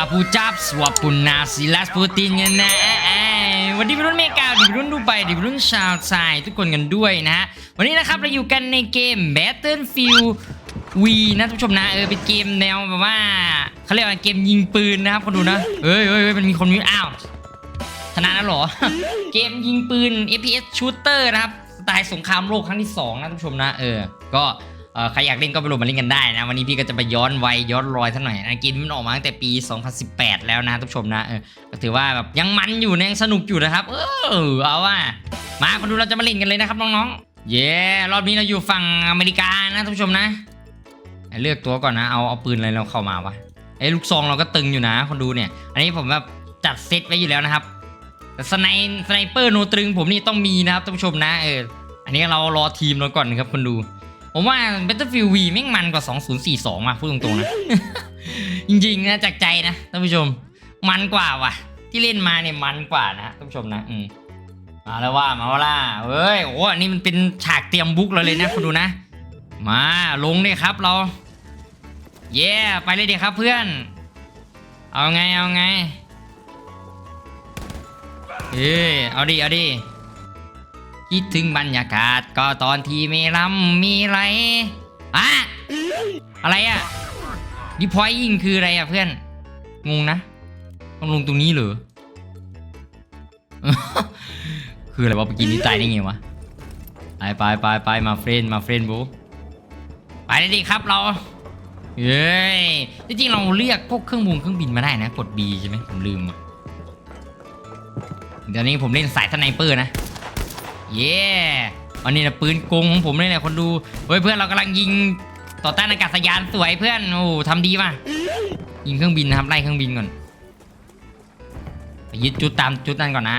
าผู้จับสวบปุนนาซิลัสปูตินกันนะเอ้ยวันนี้เป็นรุ่นเมกาดิบรุ่นดูไปดิบรุ่นชาวไซทุกคนกันด้วยนะฮะวันนี้นะครับเราอยู่กันในเกม Battlefield V นะทุกผู้ชมนะเออเป็นเกมแนวแบบว่าเขาเรียกว่าเกมยิงปืนนะครับคนดูนะเฮ้ยเฮ้ยเฮ้ยมันมีคนมีอ้าวชนะแล้วเหรอ เกมยิงปืน FPS Shooter นะครับสไตล์สงครามโลกครั้งที่2นะท่านผู้ชมนะเออก็เอ่อ ใครอยากเล่นก็ไปโหลดมาเล่นกันได้นะ วันนี้พี่ก็จะไปย้อนวัยย้อนรอยท่านหน่อยนะเกมนี้มันออกมาตั้งแต่ปี 2018 แล้วนะท่านผู้ชมนะเออถือว่าแบบยังมันอยู่นะยังสนุกอยู่นะครับ เออเอาว่ามาคนดูเราจะมาเล่นกันเลยนะครับน้องๆ เย้รอบนี้เราอยู่ฝั่งอเมริกานะท่านผู้ชมนะ เลือกตัวก่อนนะเอาเอาปืนอะไรเราเข้ามาวะไอ้ลูกซองเราก็ตึงอยู่นะ คนดูเนี่ย อันนี้ผมแบบจัดเซตไว้อยู่แล้วนะครับสไนสไนเปอร์โนตรึงผมนี่ต้องมีนะครับท่านผู้ชมนะเอออันนี้เรารอทีมเราก่อนนะครับคนดู ผมว่า Battlefield V แม่งมันกว่า 2042อะพูดตรงๆนะ จริงๆนะจากใจนะท่านผู้ชม มันกว่าว่ะ ที่เล่นมาเนี่ยมันกว่านะท่านผู้ชมนะอืมมาแล้วว่ามาว่าล่ะเฮ้ยโอ้อันนี้มันเป็นฉากเตรียมบุกเราเลยนะคุณดูนะ มาลงเลยครับเรา เย้ไปเลยดีครับเพื่อน เอาไงเอาไงเอ้ยเอาดิเอาดิ คิดถึงบรรยากาศก็ตอนที่ม่ลำมีไรอะอะไรอะดิพอยยิงคืออะไรอะเพื่อน งงนะ ต้องลงตรงนี้เหรอ คืออะไรวะเมื่อกี้นี้ตายได้ไงวะ ไปไปไปไปมาเฟรนมาเฟรนบูไปเลยดิครับเราเย้ยจริงๆเราเรียกพวกเครื่องบุงเครื่องบินมาได้นะ กด B ใช่ไหมผมลืมอะเดี๋ยวนี้ผมเล่นสายสไนเปอร์นะ เย้อันนี้นะปืนกงของผมเลยเนี่ยคนดู เฮ้ยเพื่อนเรากำลังยิงต่อต้านอากาศยานสวยเพื่อน โอ้ทำดีมายิงเครื่องบินนะครับไล่เครื่องบินก่อนยึดจุดตามจุดนั้นก่อนนะ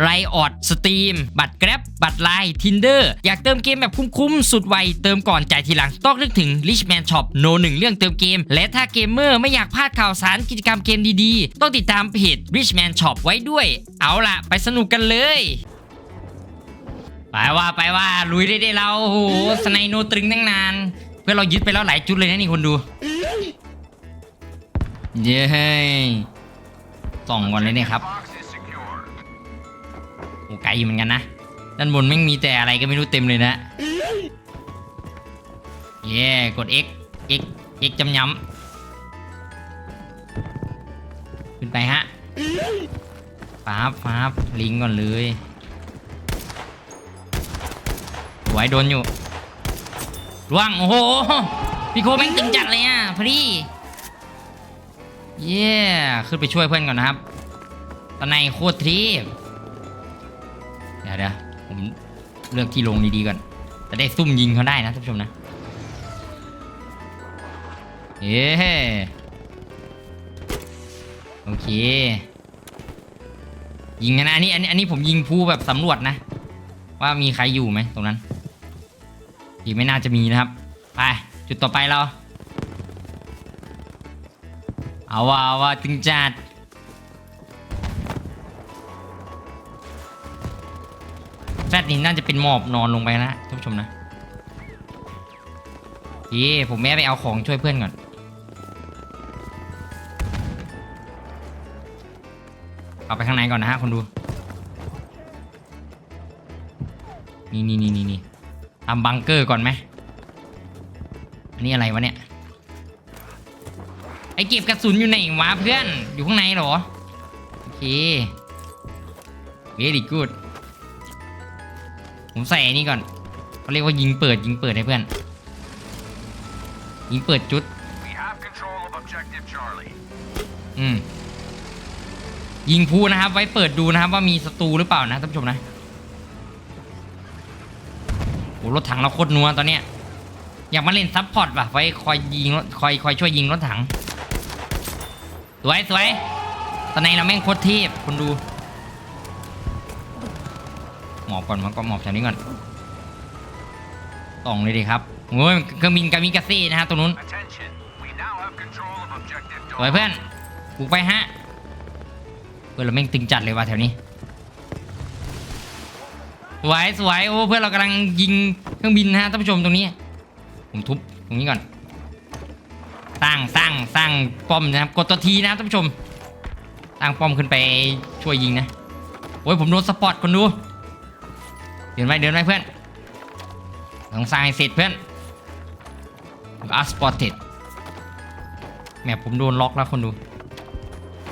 ไรออดสตรีมบัตรแกร็บบัตรไลน์ทินเดอร์อยากเติมเกมแบบคุ้มๆ สุดไว เติมก่อนจ่ายทีหลัง ต้องนึกถึง Richman Shop โนหนึ่งเรื่องเติมเกม และถ้าเกมเมอร์ไม่อยากพลาดข่าวสารกิจกรรมเกมดีๆ ต้องติดตามเพจ Richman Shop ไว้ด้วย เอาล่ะ ไปสนุกกันเลยไปว่าไปว่าลุยได้ได้เราโอ้โหสไนโนตรึงตั้งนาน เพื่อเรายึดไปแล้วหลายจุดเลยนะนี่คนดู เย้ส่องก่อนเลยเนี่ยครับ ไกลอยู่เหมือนกันนะ ด้านบนแม่งมีแต่อะไรก็ไม่รู้เต็มเลยนะ เย้กด X X X จำย้ำขึ้นไปฮะฟ้าบฟ้าบลิงก่อนเลยสวยโดนอยู่ร่วง โอ้โห พี่โคแม่งตึงจัดเลยอะพอดีเย้ขึ้นไปช่วยเพื่อนก่อนนะครับ ตอนในโคตรทีบ ดี๋ยวเดี๋ยวผมเลือกที่ลงดีๆก่อนจะได้ซุ่มยิงเขาได้นะท่านผู้ชมนะเย้โอเค ยิงนะอันนี้อันนี้อันนี้ผมยิงผู้แบบสำรวจนะ ว่ามีใครอยู่ไหมตรงนั้นอีกไม่น่าจะมีนะครับ ไป จุดต่อไปเรา เอาว่าเอาว่าตึงจัด แฟดนี่น่าจะเป็นหมอบนอนลงไปนะท่านผู้ชมนะโอเคผมแม่ไปเอาของช่วยเพื่อนก่อน เอาไปข้างในก่อนนะฮะคนดู นี่นี่นี่นี่นี่ทำบังเกอร์ก่อนไหมอันนี้อะไรวะเนี่ย ไอเก็บกระสุนอยู่ไหนวะเพื่อน อยู่ข้างในเหรอ โอเค very good ผมใส่อันนี้ก่อนเขาเรียกว่ายิงเปิดยิงเปิดให้เพื่อน ยิงเปิดจุด We have control of objective Charlie. อืม ยิงพูนะครับ ไว้เปิดดูนะครับ ว่ามีศัตรูหรือเปล่านะท่านผู้ชมนะโอ้รถถังเราโคตรนัวตอนเนี้ยอยากมาเล่นซับพอร์ตป่ะไว้คอยยิงรถคอยคอยช่วยยิงรถถัง สวยสวยตอนในเราแม่งโคตรเทพคุณดู หมอบก่อนมันก็หมอบแถวนี้ก่อนส่องเลยดีครับโอ้ยเครื่องบินกามิกาซี่นะฮะตรงนู้น Attention. We now have control of objective สวย Darley. เพื่อนกูไปฮะเพื่อนเราแม่งตึงจัดเลยว่ะแถวนี้สวยสวยโอ้เพื่อนเรากำลังยิงเครื่องบินนะฮะท่านผู้ชมตรงนี้ผมทุบตรงนี้ก่อนสร้างสร้างสร้างป้อมนะครับกดตัวทีนะครับท่านผู้ชมสร้างป้อมขึ้นไปช่วยยิงนะโอ้ยผมโดนสปอตคนดู เดินไปเดินไปเพื่อนต้องสร้างให้เสร็จเพื่อนอัสปอตเต็ดแมผมโดนล็อกแล้วคนดู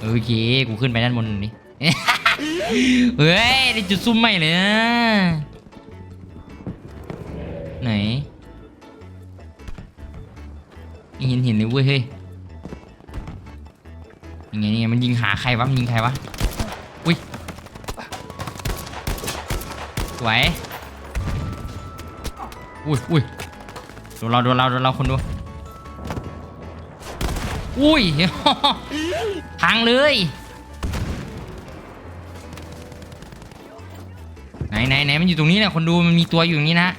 โอเคกูขึ้นไปด้านบนนี่เฮ้ยได้จุดซุ่มใหม่เลยนะไหนเห็นเห็นเลยเว้ยเฮ้ยยังไงนี่ไงมันยิงหาใครวะมันยิงใครวะอุ้ยส วย อุ้ยอุ้ยโดนเราโดนเราโดนเราคนดู อุ้ยพังเลย ไหนไหนไหนมันอยู่ตรงนี้เนี่ยคนดูมันมีตัวอยู่อย่างนี้นะ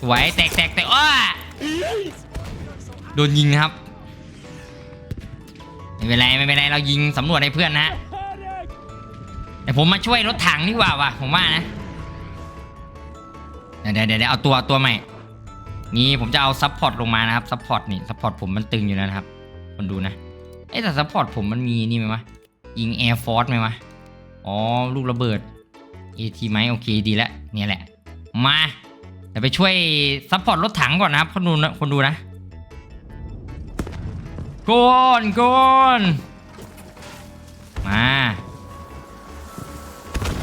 สวยแตกแตกแตกอ้าโดนยิงครับ ไม่เป็นไรไม่เป็นไรเรายิงสำรวจให้เพื่อนนะฮะ แต่ผมมาช่วยรถถังดีกว่าว่ะผมว่านะเดี๋ยวเดี๋ยวเดี๋ยวเอาตัวตัวใหม่ นี่ผมจะเอาซัพพอร์ตลงมานะครับซัพพอร์ตนี่ซัพพอร์ตผมมันตึงอยู่แล้วนะครับ คนดูนะเอ๊แต่ซัพพอร์ตผมมันมีนี่ไหมวะยิงแอร์ฟอร์สไหมวะอ๋อลูกระเบิดเอทีไหมโอเคดีแล้วเนี่ยแหละ มาเดี๋ยวไปช่วยซัพพอร์ตรถถังก่อนนะครับคนดูนะคนดูนะกอนกอนมา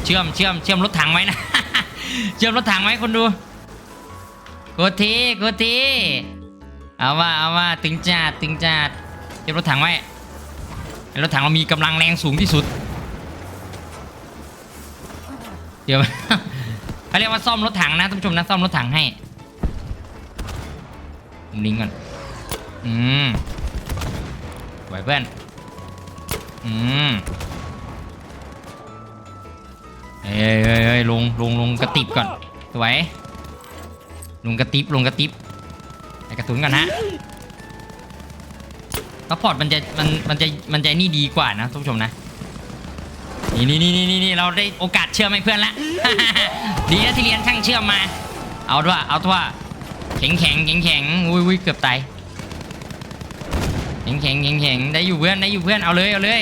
เชื่อมเชื่อมเชื่อมรถถังไว้นะ เชื่อมรถถังไว้คนดูโกทีโกทีเอาว่าเอาว่าตึงจัดตึงจัดเก็บรถถังไว้รถถังเรามีกำลังแรงสูงที่สุดเดี๋ยวเขาเรียกว่าซ่อมรถถังนะท่านผู้ชมนะซ่อมรถถังให้ผมลิงก์ก่อนอืมไหวเพื่อนอืม เอ้ยเอ้ยเอ้ยลงลงลงกระติบก่อนสวยลงกระติบลงกระติบไอกระสุนก่อนฮะซัพพอร์ตมันจะมันมันจะมันจะนี่ดีกว่านะท่านผู้ชมนะนี่นี่นี่นี่นี่เราได้โอกาสเชื่อมให้เพื่อนละ ดีนะที่เรียนช่างเชื่อมมา เอาด้วยเอาด้วยแข็งแข็งแข็งแข็งอุ้ยอุ้ยเกือบตายแข็งแข็งแข็งแข็งได้อยู่เพื่อนได้อยู่เพื่อนเอาเลยเอาเลย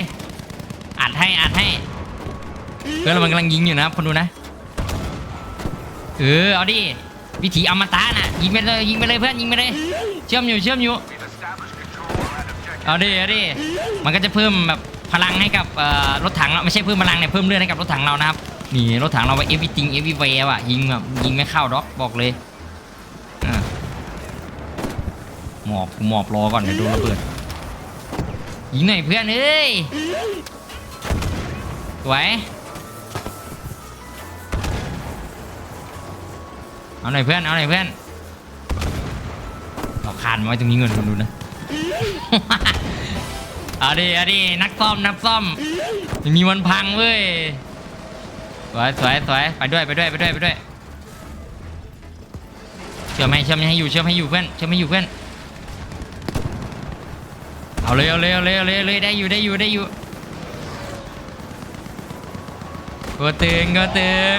อัดให้อัดให้ เพื่อนเรามันกำลังยิงอยู่นะครับคนดูนะเออเอาดิวิถีอมตะน่ะยิงไปเลยยิงไปเลยเพื่อนยิงไปเลยเชื่อมอยู่เชื่อมอยู่เอาดิเอาดิมันก็จะเพิ่มแบบพลังให้กับรถถังเราไม่ใช่เพิ่มพลังเนี่ยเพิ่มเลือดให้กับรถถังเรานะครับนี่รถถังเราไป everything everywhere อะยิงแบบยิงไม่เข้าด็อกบอกเลยอะหมอบหมอบรอก่อนเดี๋ยวโดนระเบิดยิงหน่อยเพื่อนเอ้ยสวย เอาหน่อยเพื่อน เอาหน่อยเพื่อนเราคานไว้ตรงนี้เงินคนดูนะ เอาดิเอาดินักซ่อมนักซ่อมไม่มีวันพังเว้ย สวยสวยสวยไปด้วยไปด้วยไปด้วยไปด้วย เชื่อมให้เชื่อมให้อยู่เชื่อมให้อยู่เพื่อนเชื่อมให้อยู่เพื่อน เอาเลยเอาเลยเอาเลยเอาเลยเอาเลยได้อยู่ได้อยู่ได้อยู่ก็ตึงก็ตึง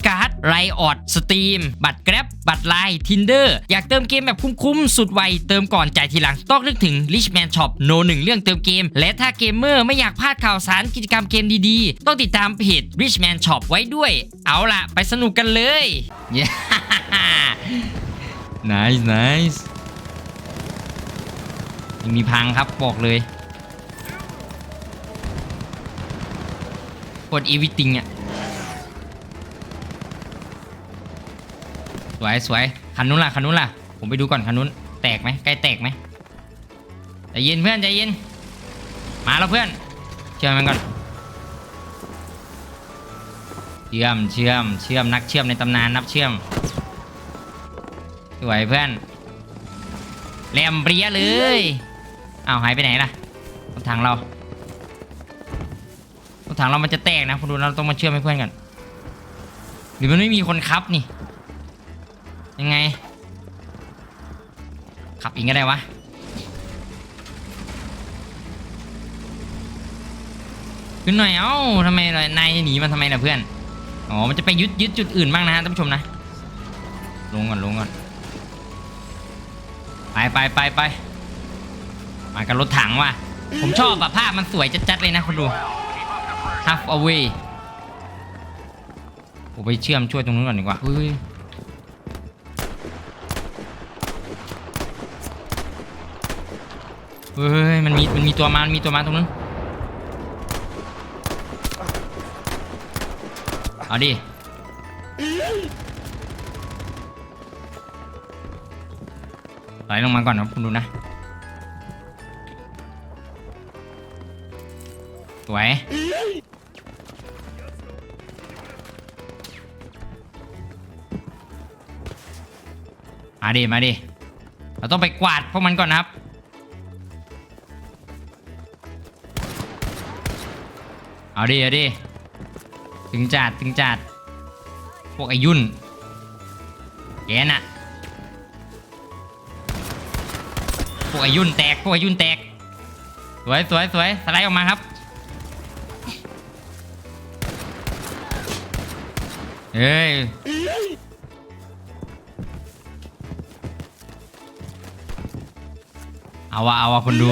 ด ไรออดสตรีมบัตรแกร็บบัตรไลน์ทินเดอร์อยากเติมเกมแบบคุ้มๆ สุดไว เติมก่อนจ่ายทีหลัง ต้องนึกถึง Richman Shop โนหนึ่งเรื่องเติมเกม และถ้าเกมเมอร์ไม่อยากพลาดข่าวสารกิจกรรมเกมดีๆ ต้องติดตามเพจ Richman Shop ไว้ด้วย เอาล่ะ ไปสนุกกันเลย nice nice ไม่มีพังครับบอกเลยกดอีวิติงอะ วยสวยคันนู้นล่ะคันนู้นล่ะ ผมไปดูก่อนคันนู้น แตกไหมใกล้แตกไหมใจเย็นเพื่อนใจเย็น มาแล้วเพื่อน เชื่อมมันก่อน เชื่อมเชื่อมเชื่อมนักเชื่อมในตำนานนับเชื่อม สวยเพื่อนแหลมเปรียเลยอ้าวหายไปไหนล่ะรถถังเรารถถังเรามันจะแตกนะคุณดูเราต้องมาเชื่อมให้เพื่อนกันหรือมันไม่มีคนขับนี่ ยังไง ขับเองก็ได้วะขึ้นหน่อยเอ้าทำไมล่ะนายจะหนีมันทำไมล่ะเพื่อน อ๋อ มันจะไปยึดยึดจุดอื่นบ้างนะฮะท่านผู้ชมนะ ลงก่อนลงก่อน ไปไปไปไปมากับรถถังว่ะ ผมชอบอะภาพมันสวยจัดๆเลยนะคุณดู half away ผมไปเชื่อมช่วยตรงนู้นก่อนดีกว่าเฮ้ย เฮ้ยมันมีมันมีตัวมามันมีตัวมาตรงนู้นเอาดิไหลลงมาก่อนนะคุณดูนะสวยมาดิมาดิเราต้องไปกวาดพวกมันก่อนนะครับ เอาดิเอาดิถึงจัดถึงจัดพวกไอยุ่นแกน่ะพวกไอยุ่นแตกพวกไอยุ่นแตกสวยสวยสวยสไลด์ออกมาครับเฮ้ยเอาวะเอาวะคนดู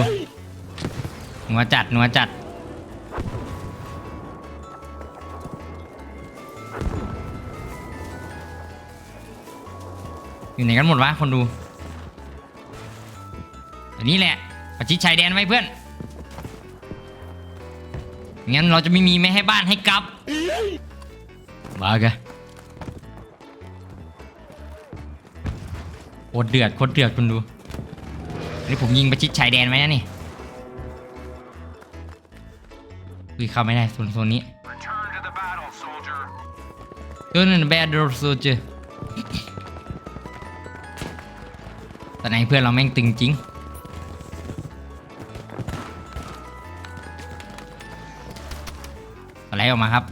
หนัวจัดหนัวจัด อยู่ไหนกันหมดวะคนดูอันนี้แหละประชิดชายแดนไว้เพื่อนงั้นเราจะไม่มีไม่ให้บ้านให้กลับบ้ากะโคตรเดือดโคตรเดือดคุณดูอันนี้ผมยิงประชิดชายแดนไว้นะนี่อุ้ยเข้าไม่ได้โซนโซนนี้ Return to the battle, soldier. เจอหนึ่ งแบดโรโซเจอแต่ไหนเพื่อนเราแม่งตึงจริง อะไรออกมาครับ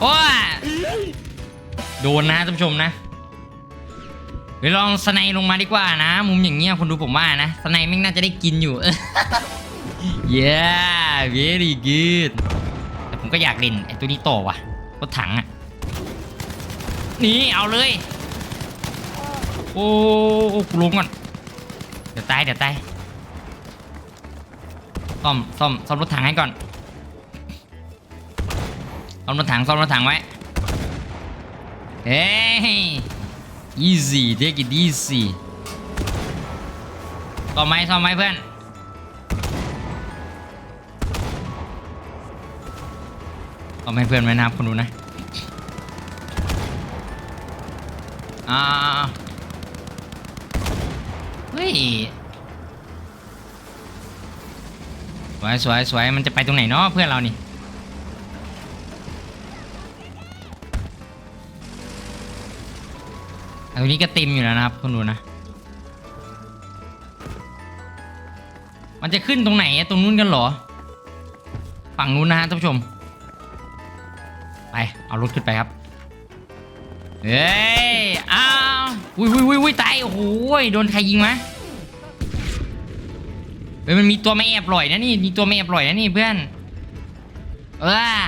โอ้ยโดนนะท่านผู้ชมนะเดี๋ยวลองสไนลงมาดีกว่านะ มุมอย่างเงี้ยคนดูผมว่านะสไนแม่งน่าจะได้กินอยู่ yeah very good แต่ผมก็อยากเล่นไอ้ตัวนี้ต่อว่ะรถถังอะ นี่เอาเลย โอ้โอ้กูลงก่อน เดี๋ยวตายเดี๋ยวตาย ซ่อมซ่อมซ่อมรถถังให้ก่อน ซ่อมรถถังซ่อมรถถังไว้ เฮ้ย easy take it easy ซ่อมไหมซ่อมไหมเพื่อน ซ่อมให้เพื่อนไว้นะครับคนดูนะอ่าเฮ้ยสวยสวยสวยมันจะไปตรงไหนเนาะเพื่อนเรานี่อันนี้ก็ต็มอยู่แล้วนะครับคุณดูนะ มันจะขึ้นตรงไหนอะตรงนู้นกันเหรอ ฝั่งนู้นนะฮะท่านผู้ชม ไปเอารถขึ้นไปครับเฮ้ยอ้าวอุ้ยอุ้ยอุ้ยอุ้ยตายโอ้โหโดนใครยิงมะเฮ้ยมันมีตัวไม่แอบปล่อยนะนี่มีตัวไม่แอบปล่อยนะนี่เพื่อนเออ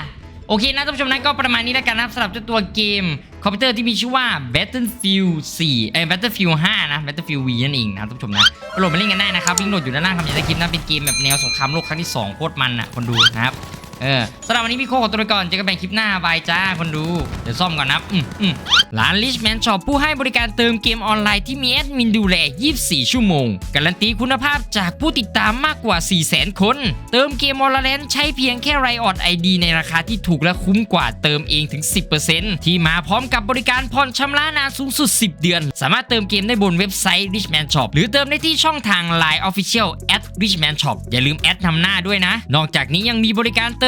โอเคนะท่านผู้ชมนะก็ประมาณนี้แล้วกันนะครับสำหรับเจ้าตัวเกมคอมพิวเตอร์ที่มีชื่อว่า Battlefield 4เอ้ย Battlefield 5 นะ Battlefield V นั่นเองนะท่านผู้ชมนะไปโหลดมาเล่นกันได้นะครับลิงก์โหลดอยู่ด้านล่างคำนี้จะคลิปนะเป็นเกมแบบแนวสงครามโลกครั้งที่ 2 โคตรมันอะคนดูนะครับ เออสำหรับวันนี้พี่โคขอตัวไปก่อนเจอกันใหม่คลิปหน้าบายจ้าคนดู เดี๋ยวซ่อมก่อนนะอืมอืมร้าน Richman Shop ผู้ให้บริการเติมเกมออนไลน์ที่มีแอดมินดูแล 24 ชั่วโมง การันตีคุณภาพจากผู้ติดตามมากกว่า 400,000 คน เติมเกมออนไลน์ใช้เพียงแค่ไรออดไอดีในราคาที่ถูกและคุ้มกว่าเติมเองถึง 10%ที่มาพร้อมกับบริการผ่อนชำระนานสูงสุด 10 เดือน สามารถเติมเกมได้บนเว็บไซต์ Richman Shop หรือเติมได้ที่ช่องทาง Line Official at Richman Shop อย่าลืมแอดนำหน้าด้วยนะ นอกจากนี้ยังมีบริการเติม